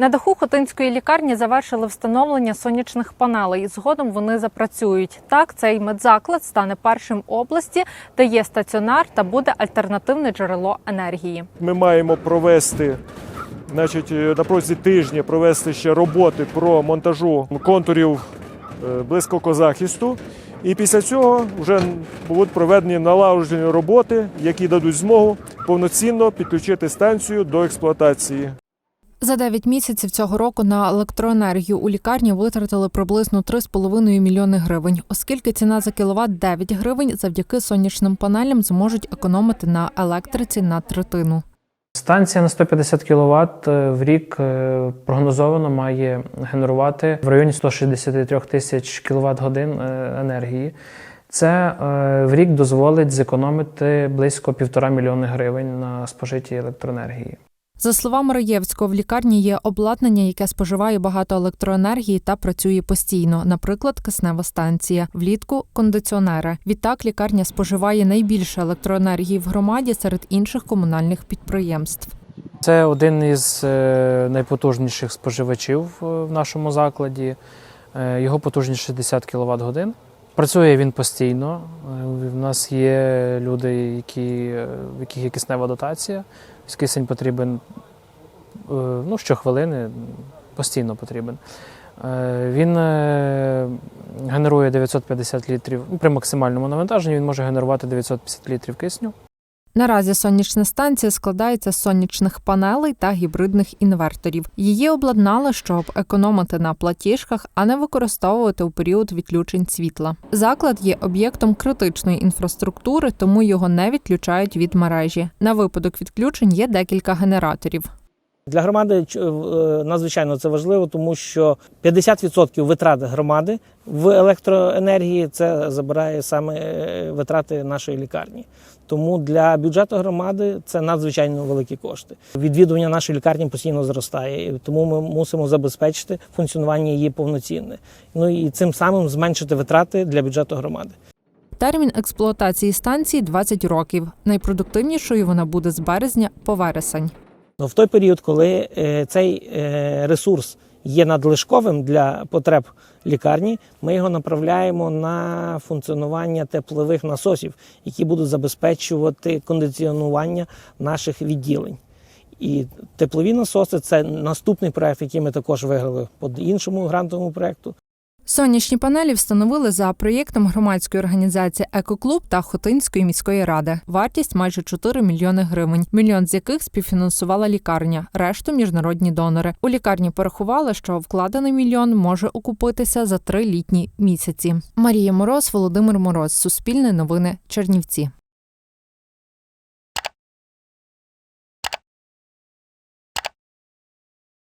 На даху Хотинської лікарні завершили встановлення сонячних панелей. Згодом вони запрацюють. Так, цей медзаклад стане першим області, де є стаціонар та буде альтернативне джерело енергії. Ми маємо провести, значить, е, на протязі тижня провести ще роботи про монтажу контурів е, блискавкозахисту. І після цього вже будуть проведені налагоджені роботи, які дадуть змогу повноцінно підключити станцію до експлуатації. За 9 місяців цього року на електроенергію у лікарні витратили приблизно 3,5 мільйони гривень, оскільки ціна за кіловат 9 гривень завдяки сонячним панелям зможуть економити на електриці на третину. Станція на 150 кВт в рік е, прогнозовано має генерувати в районі 163 тисяч кВт годин енергії. Це е, в рік дозволить зекономити близько півтора мільйони гривень на спожитій електроенергії. За словами Раєвського, в лікарні є обладнання, яке споживає багато електроенергії та працює постійно, наприклад, киснева станція, влітку кондиціонери. Відтак лікарня споживає найбільше електроенергії в громаді серед інших комунальних підприємств. Це один із е, найпотужніших споживачів е, в нашому закладі. Е, Його потужність 60 кВт годин. Працює він постійно. У нас є люди, які, в яких є киснева дотація. Кисень потрібен ну, щохвилини, постійно потрібен. Він генерує 950 літрів ну, при максимальному навантаженні. Він може генерувати 950 літрів кисню. Наразі сонячна станція складається з сонячних панелей та гібридних інверторів. Її обладнали, щоб економити на платіжках, а не використовувати у період відключень світла. Заклад є об'єктом критичної інфраструктури, тому його не відключають від мережі. На випадок відключень є декілька генераторів. Для громади е, надзвичайно це важливо, тому що 50% витрат громади в електроенергії це забирає саме е, витрати нашої лікарні. Тому для бюджету громади це надзвичайно великі кошти. Відвідування нашої лікарні постійно зростає, тому ми мусимо забезпечити функціонування її повноцінне. Ну і цим самим зменшити витрати для бюджету громади. Термін експлуатації станції 20 років. Найпродуктивнішою вона буде з березня по вересень. Ну, в той період, коли е, цей е, ресурс є надлишковим для потреб лікарні, ми його направляємо на функціонування теплових насосів, які будуть забезпечувати кондиціонування наших відділень. І теплові насоси це наступний проект, який ми також виграли по іншому грантовому проекту. Сонячні панелі встановили за проєктом громадської організації Екоклуб та Хотинської міської ради. Вартість майже 4 мільйони гривень, мільйон з яких співфінансувала лікарня, решту міжнародні донори. У лікарні порахували, що вкладений мільйон може окупитися за три літні місяці. Марія Мороз, Володимир Мороз, Суспільне новини, Чернівці.